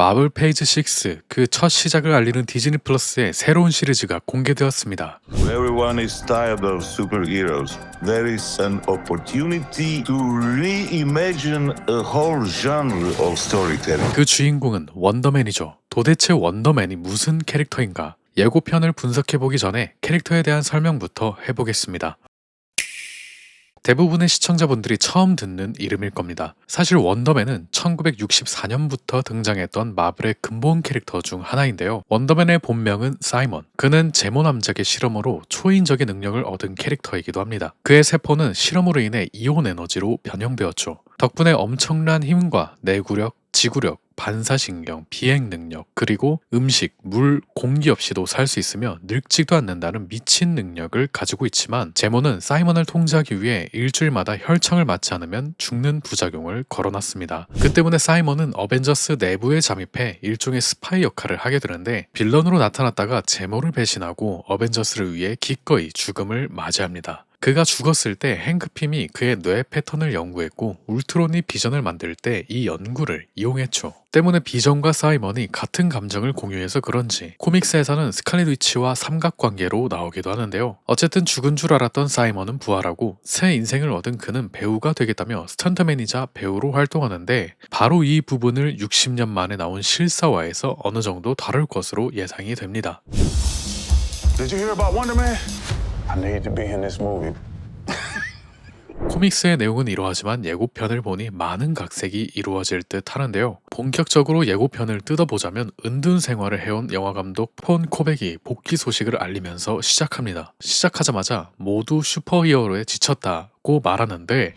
마블 페이지 6 그 첫 시작을 알리는 디즈니 플러스의 새로운 시리즈가 공개되었습니다. Everyone is tired of superheroes. There is an opportunity to reimagine a whole genre of storytelling. 그 주인공은 원더맨이죠. 도대체 원더맨이 무슨 캐릭터인가? 예고편을 분석해보기 전에 캐릭터에 대한 설명부터 해보겠습니다. 대부분의 시청자분들이 처음 듣는 이름일 겁니다. 사실 원더맨은 1964년부터 등장했던 마블의 근본 캐릭터 중 하나인데요. 원더맨의 본명은 사이먼. 그는 제모 남작의 실험으로 초인적인 능력을 얻은 캐릭터이기도 합니다. 그의 세포는 실험으로 인해 이온 에너지로 변형되었죠. 덕분에 엄청난 힘과 내구력, 지구력, 반사신경, 비행 능력, 그리고 음식, 물, 공기 없이도 살 수 있으며 늙지도 않는다는 미친 능력을 가지고 있지만 제모는 사이먼을 통제하기 위해 일주일마다 혈청을 맞지 않으면 죽는 부작용을 걸어놨습니다. 그 때문에 사이먼은 어벤져스 내부에 잠입해 일종의 스파이 역할을 하게 되는데 빌런으로 나타났다가 제모를 배신하고 어벤져스를 위해 기꺼이 죽음을 맞이합니다. 그가 죽었을 때 행크핌이 그의 뇌 패턴을 연구했고 울트론이 비전을 만들 때 이 연구를 이용했죠. 때문에 비전과 사이먼이 같은 감정을 공유해서 그런지 코믹스에서는 스칼렛 위치와 삼각관계로 나오기도 하는데요. 어쨌든 죽은 줄 알았던 사이먼은 부활하고 새 인생을 얻은 그는 배우가 되겠다며 스턴트맨이자 배우로 활동하는데 바로 이 부분을 60년 만에 나온 실사화에서 어느 정도 다룰 것으로 예상이 됩니다. Did you hear about? Need to be in this movie. 코믹스의 내용은 이러하지만 예고편을 보니 많은 각색이 이루어질 듯 하는데요. 본격적으로 예고편을 뜯어보자면 은둔 생활을 해온 영화감독 폰 코백이 복귀 소식을 알리면서 시작합니다. 시작하자마자 모두 슈퍼히어로에 지쳤다 고 말하는데.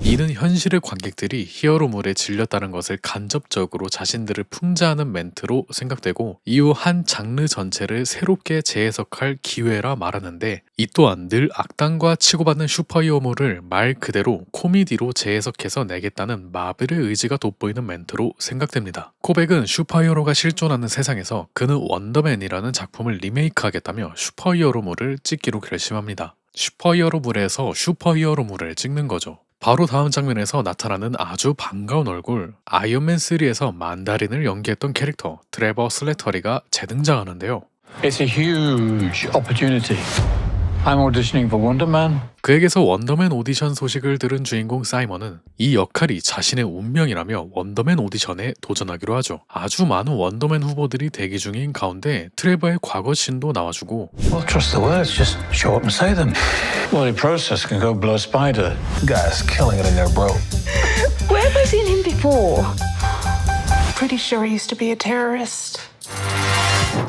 이는 현실의 관객들이 히어로물에 질렸다는 것을 간접적으로 자신들을 풍자하는 멘트로 생각되고 이후 한 장르 전체를 새롭게 재해석할 기회라 말하는데 이 또한 늘 악당과 치고받는 슈퍼히어로물을 말 그대로 코미디로 재해석해서 내겠다는 마블의 의지가 돋보이는 멘트로 생각됩니다. 코백은 슈퍼히어로가 실존하는 세상에서 그는 원더맨이라는 작품을 리메이크하겠다며 슈퍼히어로물을 찍기로 결심합니다. 슈퍼히어로물에서 슈퍼히어로물을 찍는 거죠. 바로 다음 장면에서 나타나는 아주 반가운 얼굴 아이언맨 3에서 만다린을 연기했던 캐릭터 트레버 슬래터리가 재등장하는데요. It's a huge opportunity. I'm auditioning for Wonder Man. 그에게서 원더맨 오디션 소식을 들은 주인공 사이먼은 이 역할이 자신의 운명이라며 원더맨 오디션에 도전하기로 하죠. 아주 많은 원더맨 후보들이 대기 중인 가운데 트레버의 과거 신도 나와주고 Well, trust the words. Just show up and say them. Bloody process can go blow a spider. Guy's killing it in there, bro. Where have I seen him before? Pretty sure he used to be a terrorist.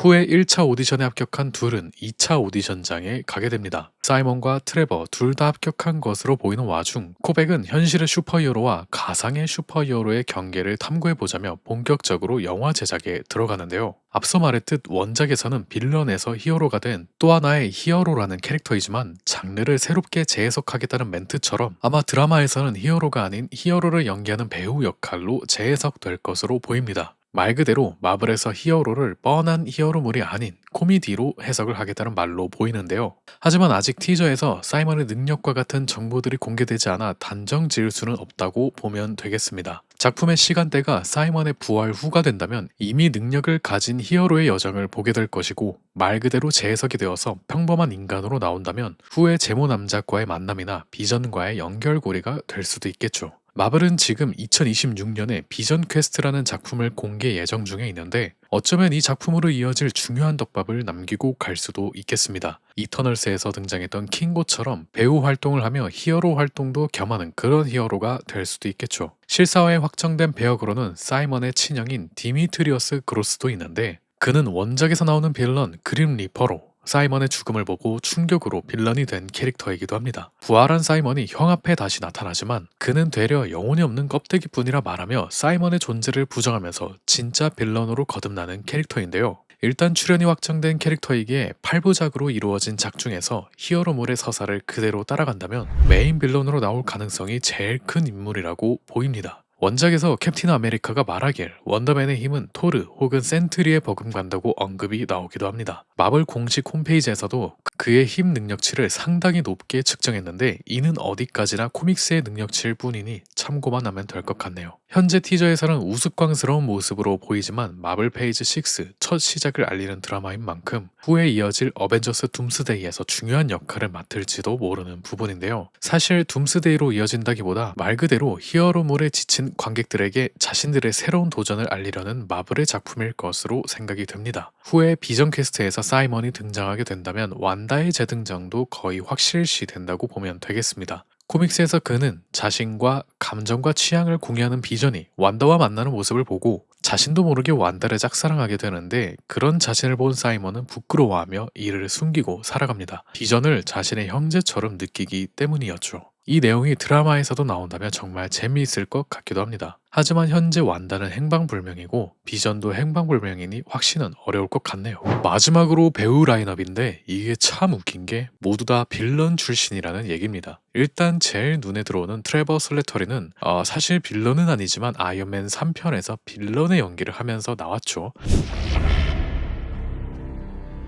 후에 1차 오디션에 합격한 둘은 2차 오디션장에 가게 됩니다. 사이먼과 트레버 둘 다 합격한 것으로 보이는 와중 코백은 현실의 슈퍼히어로와 가상의 슈퍼히어로의 경계를 탐구해보자며 본격적으로 영화 제작에 들어가는데요. 앞서 말했듯 원작에서는 빌런에서 히어로가 된 또 하나의 히어로라는 캐릭터이지만 장르를 새롭게 재해석하겠다는 멘트처럼 아마 드라마에서는 히어로가 아닌 히어로를 연기하는 배우 역할로 재해석될 것으로 보입니다. 말 그대로 마블에서 히어로를 뻔한 히어로물이 아닌 코미디로 해석을 하겠다는 말로 보이는데요. 하지만 아직 티저에서 사이먼의 능력과 같은 정보들이 공개되지 않아 단정 지을 수는 없다고 보면 되겠습니다. 작품의 시간대가 사이먼의 부활 후가 된다면 이미 능력을 가진 히어로의 여정을 보게 될 것이고 말 그대로 재해석이 되어서 평범한 인간으로 나온다면 후에 제모 남작과의 만남이나 비전과의 연결고리가 될 수도 있겠죠. 마블은 지금 2026년에 비전 퀘스트라는 작품을 공개 예정 중에 있는데 어쩌면 이 작품으로 이어질 중요한 덕밥을 남기고 갈 수도 있겠습니다. 이터널스에서 등장했던 킹고처럼 배우 활동을 하며 히어로 활동도 겸하는 그런 히어로가 될 수도 있겠죠. 실사화에 확정된 배역으로는 사이먼의 친형인 디미트리어스 그로스도 있는데 그는 원작에서 나오는 빌런 그림 리퍼로 사이먼의 죽음을 보고 충격으로 빌런이 된 캐릭터이기도 합니다. 부활한 사이먼이 형 앞에 다시 나타나지만 그는 되려 영혼이 없는 껍데기뿐이라 말하며 사이먼의 존재를 부정하면서 진짜 빌런으로 거듭나는 캐릭터인데요. 일단 출연이 확정된 캐릭터이기에 8부작으로 이루어진 작 중에서 히어로물의 서사를 그대로 따라간다면 메인 빌런으로 나올 가능성이 제일 큰 인물이라고 보입니다. 원작에서 캡틴 아메리카가 말하길 원더맨의 힘은 토르 혹은 센트리에 버금간다고 언급이 나오기도 합니다. 마블 공식 홈페이지에서도 그의 힘 능력치를 상당히 높게 측정했는데 이는 어디까지나 코믹스의 능력치일 뿐이니 참고만 하면 될 것 같네요. 현재 티저에서는 우스꽝스러운 모습으로 보이지만 마블 페이지 6 첫 시작을 알리는 드라마인 만큼 후에 이어질 어벤져스 둠스데이에서 중요한 역할을 맡을지도 모르는 부분인데요. 사실 둠스데이로 이어진다기보다 말 그대로 히어로물에 지친 관객들에게 자신들의 새로운 도전을 알리려는 마블의 작품일 것으로 생각이 됩니다. 후에 비전 퀘스트에서 사이먼이 등장하게 된다면 완다의 재등장도 거의 확실시 된다고 보면 되겠습니다. 코믹스에서 그는 자신과 감정과 취향을 공유하는 비전이 완다와 만나는 모습을 보고 자신도 모르게 완다를 짝사랑하게 되는데 그런 자신을 본 사이먼은 부끄러워하며 이를 숨기고 살아갑니다. 비전을 자신의 형제처럼 느끼기 때문이었죠. 이 내용이 드라마에서도 나온다면 정말 재미있을 것 같기도 합니다. 하지만 현재 완다는 행방불명이고 비전도 행방불명이니 확신은 어려울 것 같네요. 마지막으로 배우 라인업인데 이게 참 웃긴 게 모두 다 빌런 출신이라는 얘기입니다. 일단 제일 눈에 들어오는 트레버 슬래터리는 어, 사실 빌런은 아니지만 아이언맨 3편에서 빌런의 연기를 하면서 나왔죠.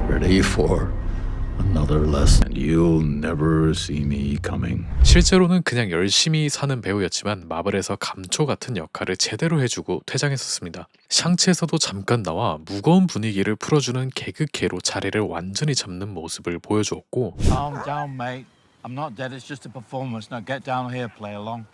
Ready for another lesson. You'll never see me coming. 실제로는 그냥 열심히 사는 배우였지만 마블에서 감초 같은 역할을 제대로 해주고 퇴장했었습니다. 샹치에서도 잠깐 나와 무거운 분위기를 풀어주는 개그캐로 자리를 완전히 잡는 모습을 보여주었고 Calm down, mate. I'm not dead. It's just a performance. Now get down here, play along.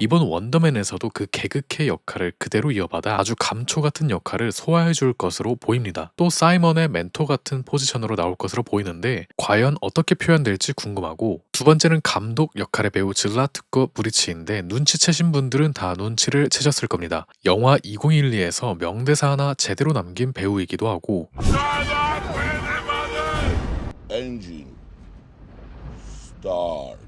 이번 원더맨에서도 그 개그캐 역할을 그대로 이어받아 아주 감초 같은 역할을 소화해 줄 것으로 보입니다. 또 사이먼의 멘토 같은 포지션으로 나올 것으로 보이는데 과연 어떻게 표현될지 궁금하고 두 번째는 감독 역할의 배우 질라트거 브리치인데 눈치채신 분들은 다 눈치를 채셨을 겁니다. 영화 2012에서 명대사 하나 제대로 남긴 배우이기도 하고 engine start.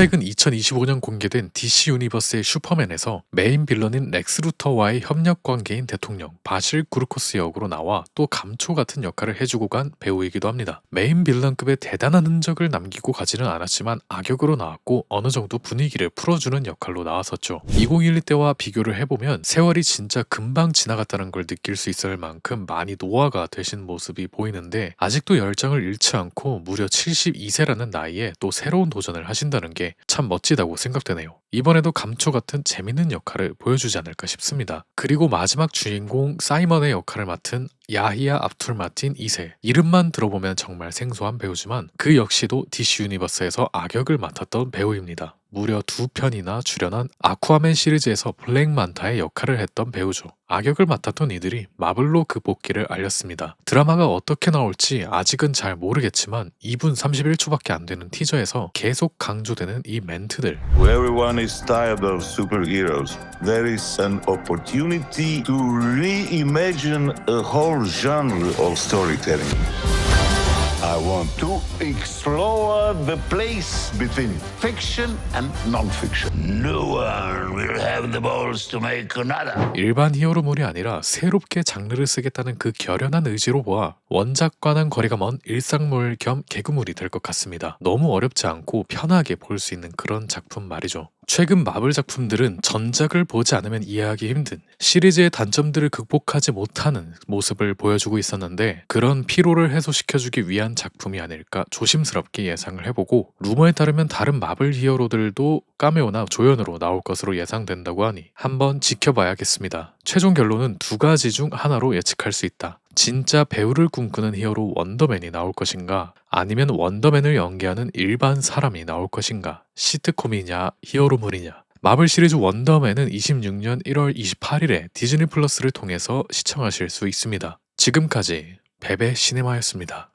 최근 2025년 공개된 DC 유니버스의 슈퍼맨에서 메인 빌런인 렉스 루터와의 협력 관계인 대통령 바실 구르코스 역으로 나와 또 감초 같은 역할을 해주고 간 배우이기도 합니다. 메인 빌런급의 대단한 흔적을 남기고 가지는 않았지만 악역으로 나왔고 어느 정도 분위기를 풀어주는 역할로 나왔었죠. 2012 때와 비교를 해보면 세월이 진짜 금방 지나갔다는 걸 느낄 수 있을 만큼 많이 노화가 되신 모습이 보이는데 아직도 열정을 잃지 않고 무려 72세라는 나이에 또 새로운 도전을 하신다는 게참 멋지다고 생각되네요. 이번에도 감초 같은 재밌는 역할을 보여주지 않을까 싶습니다. 그리고 마지막 주인공 사이먼의 역할을 맡은 야히야 압툴 마틴 2세. 이름만 들어보면 정말 생소한 배우지만 그 역시도 DC 유니버스에서 악역을 맡았던 배우입니다. 무려 두 편이나 출연한 아쿠아맨 시리즈에서 블랙 만타의 역할을 했던 배우죠. 악역을 맡았던 이들이 마블로 그 복귀를 알렸습니다. 드라마가 어떻게 나올지 아직은 잘 모르겠지만 2분 31초밖에 안 되는 티저에서 계속 강조되는 이 멘트들 Everyone is tired of superheroes. There is an opportunity to reimagine a whole genre of storytelling. I want to explore the place between fiction and non-fiction. No one will have the balls to make another. 일반 히어로물이 아니라 새롭게 장르를 쓰겠다는 그 결연한 의지로 보아 원작과는 거리가 먼 일상물 겸 개그물이 될 것 같습니다. 너무 어렵지 않고 편하게 볼 수 있는 그런 작품 말이죠. 최근 마블 작품들은 전작을 보지 않으면 이해하기 힘든 시리즈의 단점들을 극복하지 못하는 모습을 보여주고 있었는데 그런 피로를 해소시켜주기 위한 작품이 아닐까 조심스럽게 예상을 해보고 루머에 따르면 다른 마블 히어로들도 까메오나 조연으로 나올 것으로 예상된다고 하니 한번 지켜봐야겠습니다. 최종 결론은 두 가지 중 하나로 예측할 수 있다. 진짜 배우를 꿈꾸는 히어로 원더맨이 나올 것인가 아니면 원더맨을 연기하는 일반 사람이 나올 것인가 시트콤이냐 히어로물이냐 마블 시리즈 원더맨은 26년 1월 28일에 디즈니 플러스를 통해서 시청하실 수 있습니다. 지금까지 베베 시네마였습니다.